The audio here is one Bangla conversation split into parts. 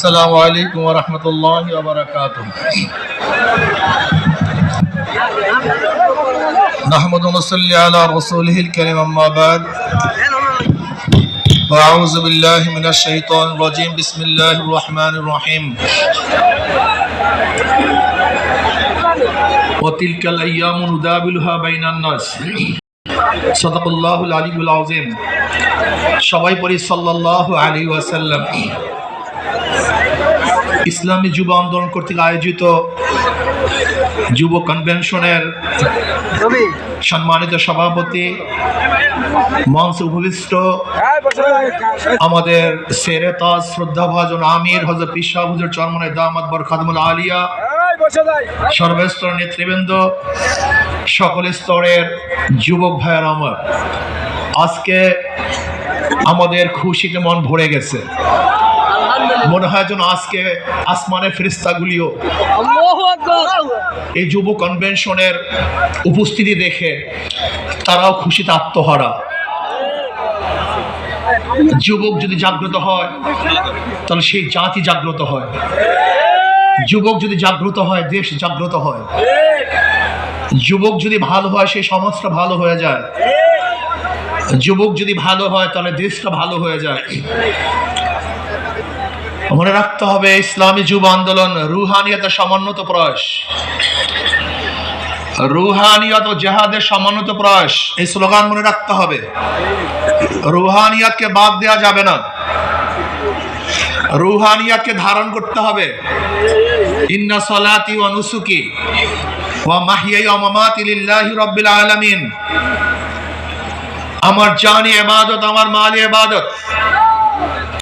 السلام عليكم ورحمة الله وبركاته نحمد ونصلي على رسوله الكريم أما بعد وأعوذ بالله من الشيطان الرجيم بسم الله الرحمن الرحيم وتلك الأيام نداولها بين الناس صدق الله العلي العظيم সবাই পড়ি সাল্লাল্লাহু আলাইহি ওয়াসাল্লাম ইসলামী যুব আন্দোলন কর্তৃক আয়োজিত যুব কনভেনশনের সম্মানিত সভাপতি মঞ্চ উপবিষ্ট আমাদের সেরে তাজ শ্রদ্ধাভাজন আমির হজরত পিসা হুজুর চরমনে দামাত বর খাদমুল আলিয়া সর্বস্তর নেতৃবৃন্দ সকল স্তরের যুবক ভাইয়ের আমার। আজকে আমাদের খুশিতে মন ভরে গেছে। মনে হয় যেন আজকে আসমানের ফেরিস্তাগুলিও এই যুব কনভেনশনের উপস্থিতি দেখে তারাও খুশিতে আত্মহারা। যুবক যদি জাগ্রত হয় তাহলে সেই জাতি জাগ্রত হয়। যুবক যদি জাগ্রত হয় দেশ জাগ্রত হয়। যুবক যদি ভালো হয় সেই সমাজটা ভালো হয়ে যায়। যুবক যদি ভালো হয় তাহলে দেশটা ভালো হয়ে যায়। মনে রাখতে হবে, ইসলামী যুব আন্দোলন রুহানিয়তের সমন্বত প্রয়াস। রুহানিয়ত ও জেহাদের সমন্বত প্রয়াস, এই স্লোগান মনে রাখতে হবে। রুহানিয়াতকে বাদ দেওয়া যাবে না। রুহানিয়াতকে ধারণ করতে হবে। ইন্না সলাতি নুসুকি ওয়া মাহিয়াই মামাতি লিল্লাহি আলামিন। আমার জানি ইবাদত আমার মালি ইবাদত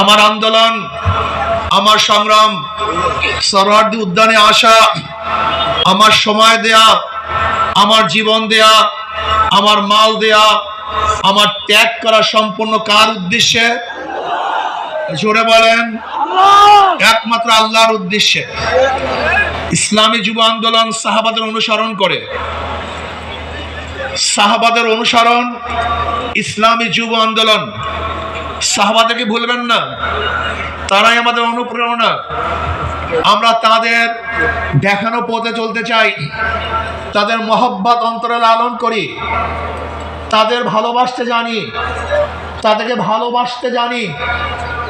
আমার আন্দোলন আমার সংগ্রাম সরহার্দি উদ্যানে আসা, আমার সময় দেয়া, আমার জীবন দেয়া, আমার মাল দেয়া, আমার ত্যাগ করা সম্পূর্ণ কার উদ্দেশ্যে? জোরে বলেন, একমাত্র আল্লাহর উদ্দেশ্যে। ইসলামী যুব আন্দোলন সাহাবাদের অনুসরণ করে। সাহাবাদের অনুসরণ, ইসলামী যুব আন্দোলন। সাহাবাদেরকে ভুলবেন না। তারাই আমাদের অনুপ্রেরণা। আমরা তাদের দেখানো পথে চলতে চাই। তাদের মহব্বত অন্তরে লালন করি। তাদের ভালোবাসতে জানি। তাদেরকে ভালোবাসতে জানি।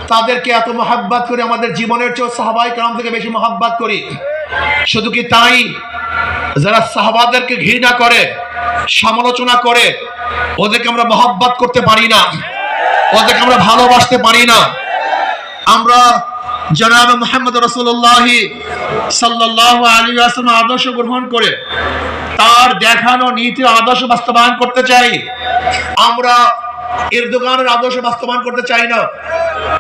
তাদেরকে এত মহাব্বাত করি আমাদের জীবনের চেয়েও সাহাবাই কালাম থেকে বেশি মহাব্বাত করি। শুধু কি তাই? যারা সাহাবাদেরকে ঘৃণা করে, সমালোচনা করে, ওদেরকে আমরা মহাব্বাত করতে পারি না। ওদেরকে আমরা ভালোবাসতে পারি না। আমরা জনাব মোহাম্মদ রসুল্লাহ সাল্লাহ আলী আসলাম আদর্শ গ্রহণ করে তার দেখানো নীতি আদর্শ বাস্তবায়ন করতে চাই। আমরা এর দোকানের আদর্শ বাস্তবায়ন করতে চাই না।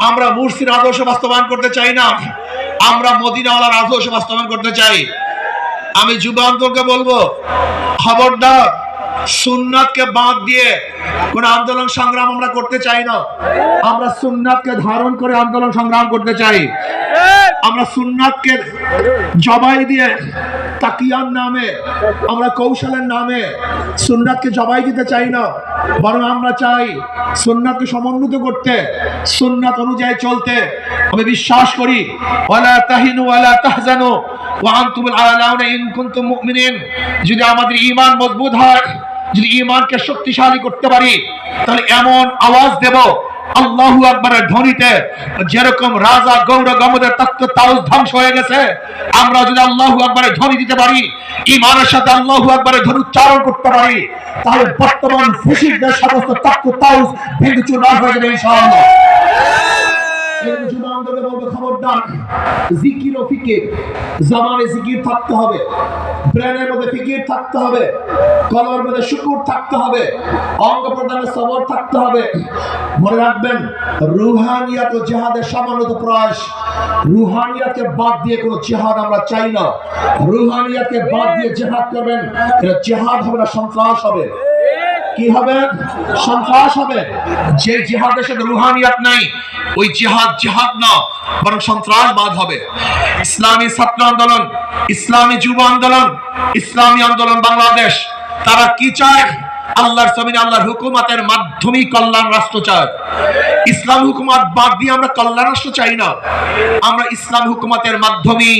আমরা মুর্শির আদর্শ বাস্তবায়ন করতে চাই না। আমরা মদিনাওয়ালার আদর্শ বাস্তবায়ন করতে চাই। আমি যুবান্তরকে বলব, খবরদার সুন্নাতকে বাদ দিয়ে কোন আন্দোলন সংগ্রাম আমরা করতে চাই না। আমরা সুন্নাতকে ধারণ করে আন্দোলন সংগ্রাম করতে চাই। আমরা সুন্নাতকে জবাই দিয়ে তাকিয়ার নামে, আমরা কৌশলের নামে সুন্নাতকে জবাই দিতে চাই না। বরং আমরা চাই সুন্নাতকে সমন্বিত করতে, সুন্নাত অনুযায়ী চলতে। আমি বিশ্বাস করি, ওয়ালা তাহিনু ওয়ালা তাহজানু যদি আমাদের ঈমান মজবুত হয়, যদি ঈমানকে শক্তিশালী করতে পারি, তাহলে এমন আওয়াজ দেব, আল্লাহু আকবরের ধ্বনিতে, যেরকম রাজা গৌর গমদের তত্ত্ব তাউস ধ্বংস হয়ে গেছে। আমরা যদি আল্লাহু আকবরের ধ্বনি দিতে পারি ইমানের সাথে আল্লাহু আকবরের ধ্বনি উচ্চারণ করতে পারি, তাহলে বর্তমান ফিসিকদের সমস্ত তত্ত্ব তাউস ভেঙে চুরমার হয়ে যাবে ইনশাআল্লাহ। আন্দোলনে বলব খবরদার, জিকির ও ফিকির জিকির থাকতে হবে, ব্রেনের মধ্যে ফিকির থাকতে হবে, কলমের মধ্যে শুকুর থাকতে হবে অঙ্গ প্রদানের সবর থাকতে হবে। মনে রাখবেন, রুহানিয়াত ও জেহাদের প্রয়াস। রুহানিয়াতকে বাদ দিয়ে কোনো জেহাদ আমরা চাই না। রুহানিয়াতকে বাদ দিয়ে জেহাদ করবেন এটা জেহাদ হবে না, সন্ত্রাস হবে। কি হবে? সন্ত্রাস হবে। যে জিহাদের সাথে রুহানিয়াত নাই, ওই জিহাদ জিহাদ না, বরং সন্ত্রাসবাদ হবে। ইসলামী ছাত্র আন্দোলন, ইসলামী যুব আন্দোলন, ইসলামী আন্দোলন বাংলাদেশ, তারা কি চায়? আল্লাহর জমিনে আল্লাহর হুকুমাতের মাধ্যমেই কল্যাণ রাষ্ট্র চায়। ইসলাম হুকুমাত বাদ দিয়ে আমরা কল্যাণ রাষ্ট্র চাই না। আমরা ইসলাম হুকুমাতের মাধ্যমেই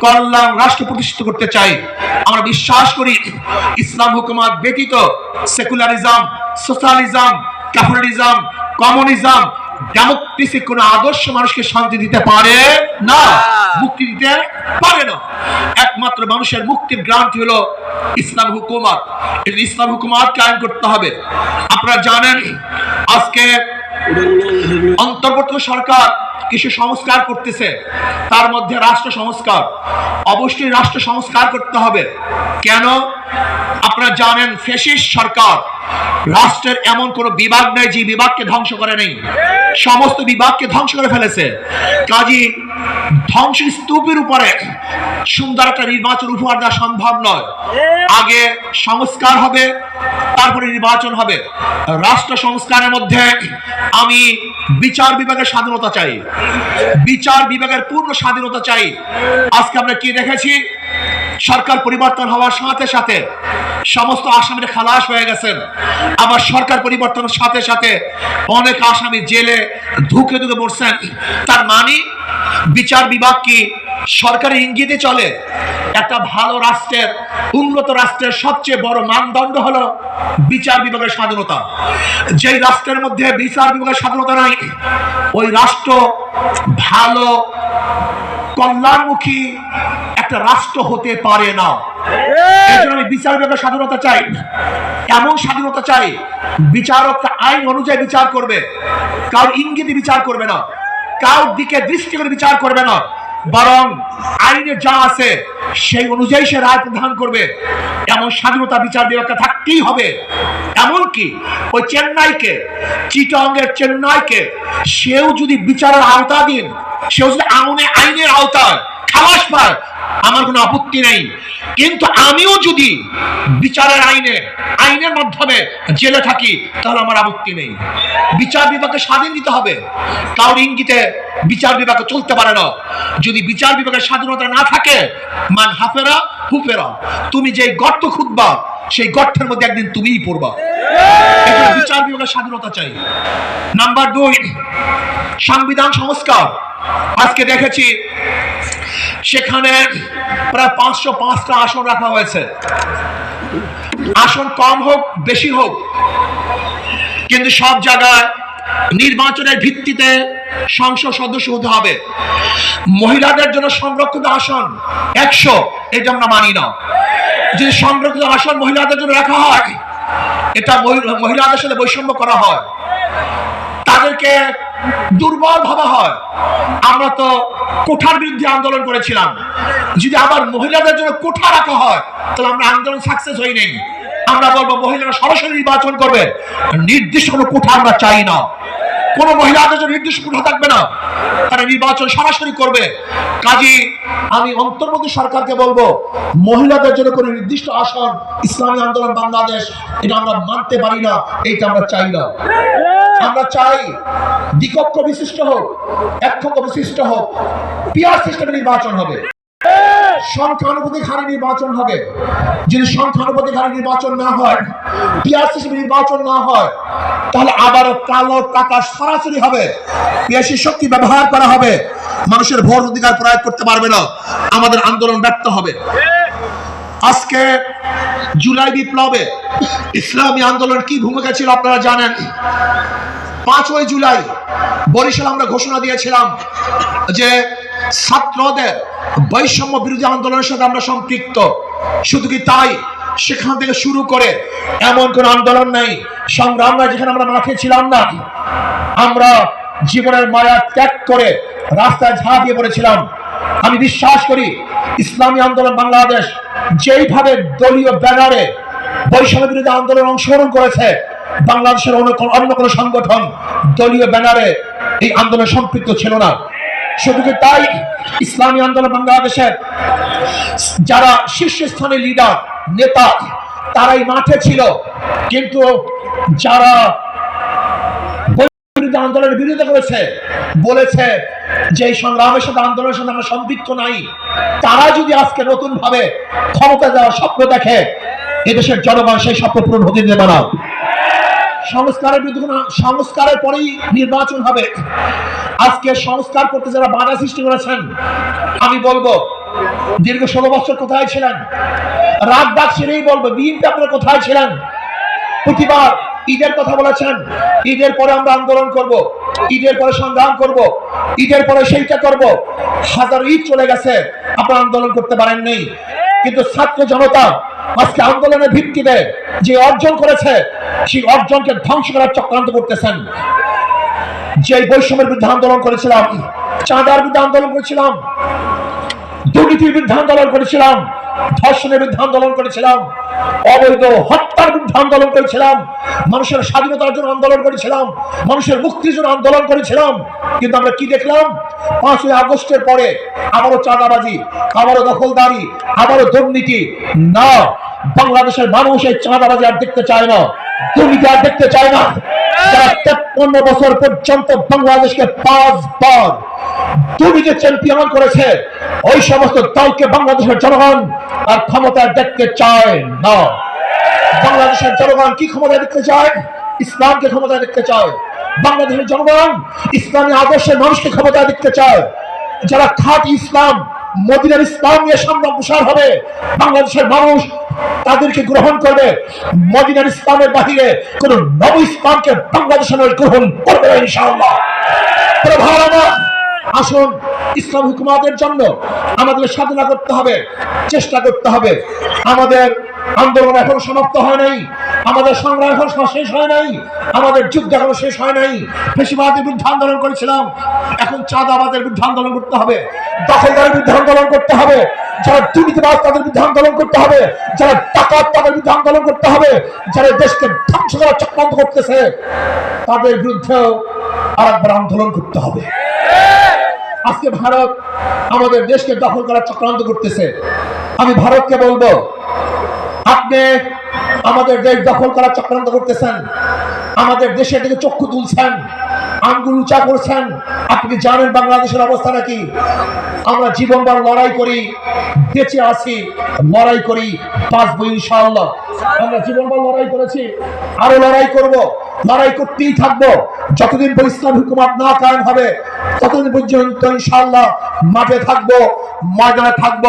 কল্যাণ রাষ্ট্র প্রতিষ্ঠিত করতে চাই। আমরা বিশ্বাস করি ইসলাম হুকুমাত ব্যতীত secularism, socialism, capitalism, communism democracy কোন আদর্শ মানুষকে শান্তি দিতে পারে না মুক্তি দিতে পারে না। একমাত্র মানুষের মুক্তির গ্রান্তি হলো ইসলাম হুকুমাত। ইসলাম হুকুমাত কায়েম করতে হবে। আপনারা জানেন আজকে অন্তর্বর্তী সরকার কিছু সংস্কার করতেছে, তার মধ্যে রাষ্ট্র সংস্কার। অবশ্যই রাষ্ট্র সংস্কার করতে হবে। কেন? আপনারা জানেন ফেসিস্ট সরকার রাষ্ট্রের এমন কোন বিভাগ নেই যে বিভাগকে ধ্বংস করে নেই। সমস্ত বিভাগকে ধ্বংস করে ফেলেছে। কাজী ধ্বংস স্তূপের উপরে সুন্দর একটা নির্বাচন উপহার দেওয়া সম্ভব নয়। আগে সংস্কার হবে, তারপরে নির্বাচন হবে। রাষ্ট্র সংস্কারের মধ্যে আমি বিচার বিভাগের স্বাধীনতা চাই। বিচার বিভাগের পূর্ণ স্বাধীনতা চাই। আজকে আমরা কি দেখেছি? সরকার পরিবর্তন হওয়ার সাথে সাথে সমস্ত আসামিরা খালাস হয়ে গেছেন। আবার সরকার পরিবর্তনের সাথে সাথে অনেক আসামি জেলে ধুকে ধুকে পড়ছেন তার মানে বিচার বিভাগ কি সরকারি ইঙ্গিতে চলে? একটা ভালো রাষ্ট্রের, উন্নত রাষ্ট্রের সবচেয়ে বড় মানদণ্ড হলো বিচার বিভাগের স্বাধীনতা। যেই রাষ্ট্রের মধ্যে বিচার বিভাগের স্বাধীনতা নাই, ওই রাষ্ট্র ভালো, কল্যাণমুখী একটা রাষ্ট্র হতে পারে না। আমি বিচার বিভাগের স্বাধীনতা চাই। এমন স্বাধীনতা চাই, বিচারক আইন অনুযায়ী বিচার করবে। কার ইঙ্গিতে বিচার করবে না। কার দিকে দৃষ্টি করে বিচার করবে না। বরং আইনে যা আছে, সেই অনুযায়ী সে রায় প্রদান করবে। এমন স্বাধীনতা বিচার বিভাগকে থাকতেই হবে। এমনকি ওই চেন্নাইকে চিটংয়ের চেন্নাইকে, সেও যদি বিচারের আওতা দিন সেও যদি আঙুনে আইনের আওতায় খালাস পায় আমার কোনো আপত্তি নেই। কিন্তু আমিও যদি বিচারের আইনে, আইনের মাধ্যমে জেলে থাকি, তাহলে আমার আপত্তি নেই। বিচার বিভাগকে স্বাধীন দিতে হবে। কাউর ইঙ্গিতে বিচার বিভাগে চলতে পারে না। যদি বিচার বিভাগের স্বাধীনতা না থাকে, মান হাফেরা, হুফেরা, তুমি যে গর্ত খুঁজবা সেই গর্তের মধ্যে একদিন তুমিই পড়বা। বিচার বিভাগের স্বাধীনতা চাই। নাম্বার দুই, সংবিধান সংস্কার। আজকে দেখেছি সেখানে প্রায় পাঁচশো পাঁচটা আসন রাখা হয়েছে। আসন কম হোক, বেশি হোক। কিন্তু সব জায়গায় নির্বাচনের ভিত্তিতে সংসদ সদস্য হতে হবে। মহিলাদের জন্য সংরক্ষিত আসন একশো, এটা আমরা মানি না। যদি সংরক্ষিত আসন মহিলাদের জন্য রাখা হয়, এটা মহি- মহিলাদের সাথে বৈষম্য করা হয়। তাদেরকে দুর্বল ভাবা হয়। আমরা তো কোঠার বিরুদ্ধে আন্দোলন করেছিলাম। যদি আবার মহিলাদের জন্য কোঠা রাখা হয়, তাহলে আমরা আন্দোলন সাকসেস হই নেই। আমরা বলব, মহিলারা সরাসরি নির্বাচন করবে। নির্দিষ্ট কোনো কোঠা আমরা চাই না। কোন মহিলাদের জন্য নির্দিষ্ট কোঠা থাকবে না, তারা নির্বাচন সরাসরি করবে। কাজী, আমি অন্তর্বর্তী সরকারকে বলব, মহিলাদের জন্য কোনো নির্দিষ্ট আসন, ইসলামী আন্দোলন, বাংলাদেশ, এটা আমরা মানতে পারি না, এইটা আমরা চাই না। আমরা চাই দ্বিকক্ষ বিশিষ্ট হোক একক্ষ বিশিষ্ট হোক পিয়ার সিস্টেমে নির্বাচন হবে। সংখ্যানুপাতিক হারে নির্বাচন হবে। যদি সংখ্যানুপাতিক হারে নির্বাচন না হয় পিয়ার সিস্টেমে নির্বাচন না হয়, তাহলে আবারও কালো টাকা সরাসরি হবে। পিয়াসী শক্তি ব্যবহার করা হবে। মানুষের ভোট অধিকার প্রয়োগ করতে পারবে না। আমাদের আন্দোলন ব্যর্থ হবে। আজকে জুলাই বিপ্লবে ইসলামী আন্দোলন কি ভূমিকা ছিল আপনারা জানেন? পাঁচই জুলাই বরিশাল আমরা ঘোষণা দিয়েছিলাম যে ছাত্রদের বৈষম্য বিরোধী আন্দোলনের সাথে আমরা সম্পৃক্ত। শুধু কি তাই? সেখান থেকে শুরু করে এমন কোন আন্দোলন নেই। সংগ্রাম যেখানে আমরা মাঠে ছিলাম না। আমরা জীবনের মায়া ত্যাগ করে রাস্তায় ঝাঁপিয়ে পড়েছিলাম। আমি বিশ্বাস করি ইসলামী আন্দোলন বাংলাদেশ যেইভাবে দলীয় ব্যানারে বৈষম্য বিরোধী আন্দোলন অংশগ্রহণ করেছে, বাংলাদেশের অন্য কোন- সংগঠন দলীয় ব্যানারে এই আন্দোলনে সম্পৃক্ত ছিল না। শুধু তাই? ইসলামী আন্দোলন বাংলাদেশের যারা শীর্ষস্থানীয় লিডার নেতা, তারাই মাঠে ছিল। কিন্তু যারা বিরুদ্ধে আন্দোলনের বিরোধিতা করেছে, বলেছে যে এই সংগ্রামের সাথে আন্দোলনের সাথে আমরা সম্পৃক্ত নাই। তারা যদি আজকে নতুন ভাবে ক্ষমতা দেওয়ার স্বপ্ন দেখে, এদেশের জনগণ সেই স্বপ্ন পূরণ হতে দেবে না। সংস্কারের বিরুদ্ধে সংস্কারের পরেই নির্বাচন হবে। আজকে সংস্কার করতে যারা বাধা সৃষ্টি করেছেন, আমি বলব, দীর্ঘ ষোলো বছর কোথায় ছিলেন? রাত ডাক ছেড়েই বলব, বিএনপি আপনারা কোথায় ছিলেন? প্রতিবার ঈদের কথা বলেছেন। ঈদের পরে আমরা আন্দোলন করব। ঈদের পরে সংগ্রাম করব। ঈদের পরে সেইটা করব। হাজার ঈদ চলে গেছে। আপনারা আন্দোলন করতে পারেননি। কিন্তু ছাত্র জনতা আজকে আন্দোলনের ভিত্তিতে যে অর্জন করেছে, সেই অর্জনকে ধ্বংস করার চক্রান্ত করতেছেন। যে বৈষম্যের বিরুদ্ধে আন্দোলন করেছিলাম, চাঁদার বিরুদ্ধে আন্দোলন করেছিলাম, দুর্নীতির বিরুদ্ধে আন্দোলন করেছিলাম ধর্ষণের বিরুদ্ধে আন্দোলন করেছিলাম, অবৈধ হত্যার বিরুদ্ধে আন্দোলন করেছিলাম, মানুষের স্বাধীনতার জন্য আন্দোলন করেছিলাম, মানুষের মুক্তির জন্য আন্দোলন করেছিলাম। কিন্তু আমরা কি দেখলাম? পাঁচই আগস্টের পরে আবারও চাঁদাবাজি, আবারও দখলদারি, আবারও দুর্নীতি। না, বাংলাদেশের মানুষ এই চাঁদাবাজি আর দেখতে চায় না, দুর্নীতি আর দেখতে চায় না। বছর পর্যন্ত বাংলাদেশকে পাঁচবার চ্যাম্পিয়ন করেছে, ওই সমস্ত দলকে বাংলাদেশের জনগণ আর ক্ষমতায় দেখতে চায় না। বাংলাদেশের জনগণ কি ক্ষমতা দেখতে চায়? ইসলামকে ক্ষমতা দেখতে চায়। বাংলাদেশের জনগণ ইসলামী আদর্শের মানুষকে ক্ষমতা দেখতে চায়। যারা খাঁটি ইসলাম মদিনার ইসলাম নিয়ে সামনে অগ্রসর হবে। বাংলাদেশের মানুষ তাদেরকে গ্রহণ করবে। মদিনার ইসলামের বাহিরে কোন নব ইসলামকে বাংলাদেশের গ্রহণ করবে ইনশাআল্লাহ। আসুন ইসলাম হুকুমাতের জন্য আমাদের সাধনা করতে হবে, চেষ্টা করতে হবে। আমাদের আন্দোলন এখন সমাপ্ত হয় নাই। আমাদের সংগ্রাম এখন শেষ হয় নাই, আমাদের যুদ্ধ এখনও শেষ হয় নাই। ফেসিবাদের বিরুদ্ধে আন্দোলন করেছিলাম। এখন চাঁদ চাঁদাবাদের বিরুদ্ধে আন্দোলন করতে হবে, দখলদারের বিরুদ্ধে আন্দোলন করতে হবে, যারা দুর্নীতিবাদ তাদের বিরুদ্ধে আন্দোলন করতে হবে, যারা ডাকাত তাদের বিরুদ্ধে আন্দোলন করতে হবে, যারা দেশকে ধ্বংস করার চক্রান্ত করতেছে, তাদের বিরুদ্ধেও আরেকবার আন্দোলন করতে হবে। আজকে ভারত আমাদের দেশকে দখল করার চক্রান্ত করতেছে। আমি ভারতকে বলব, আপনি আমাদের দেশ দখল করার চক্রান্ত করতেছেন। আমাদের দেশের দিকে চক্ষু তুলছেন, আঙ্গুল উঁচা করছেন। আপনি জানেন বাংলাদেশের অবস্থা নাকি? আমরা জীবনবার লড়াই করি, বেঁচে আছি, লড়াই করি, বাঁচবো ইনশাআল্লাহ। আমরা জীবনবার লড়াই করেছি, আরও লড়াই করব, লড়াই করতেই থাকব। যতদিন ইসলাম হুকুমাত না কায়েম হবে, ততদিন পর্যন্ত ইনশাআল্লাহ মাঠে থাকব, ময়দানে থাকব।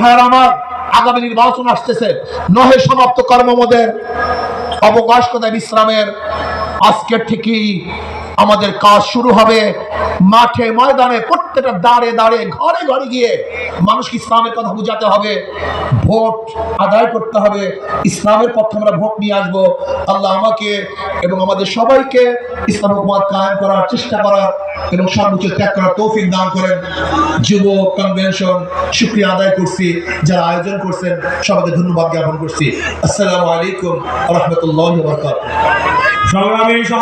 ভাইয়ের আমার আগামী নির্বাচন আসতেছে। নহে সমাপ্ত কর্মমদের অবকাশ কোথায় বিশ্রামের? আজকে থেকেই আমাদের কাজ শুরু হবে মাঠে, ময়দানে, প্রত্যেকটা দাঁড়ে দাঁড়ে ঘরে ঘরে গিয়ে মানুষকে ইসলামের কথা বোঝাতে হবে, ভোট আদায় করতে হবে। ইসলামের পক্ষে আমরা ভোট নিয়ে আসব। আল্লাহ আমাকে এবং আমাদের সবাইকে ইসলাম হুকুমাত কায়েম করার চেষ্টা করার এবং সর্বোচ্চ ত্যাগ করার তৌফিক দান করেন। যুব কনভেনশন শুক্রিয়া আদায় করছি। যারা আয়োজন করছেন, সবাইকে ধন্যবাদ জ্ঞাপন করছি। আসসালামু আলাইকুম রহমতুল্লাহ সংগ্রামী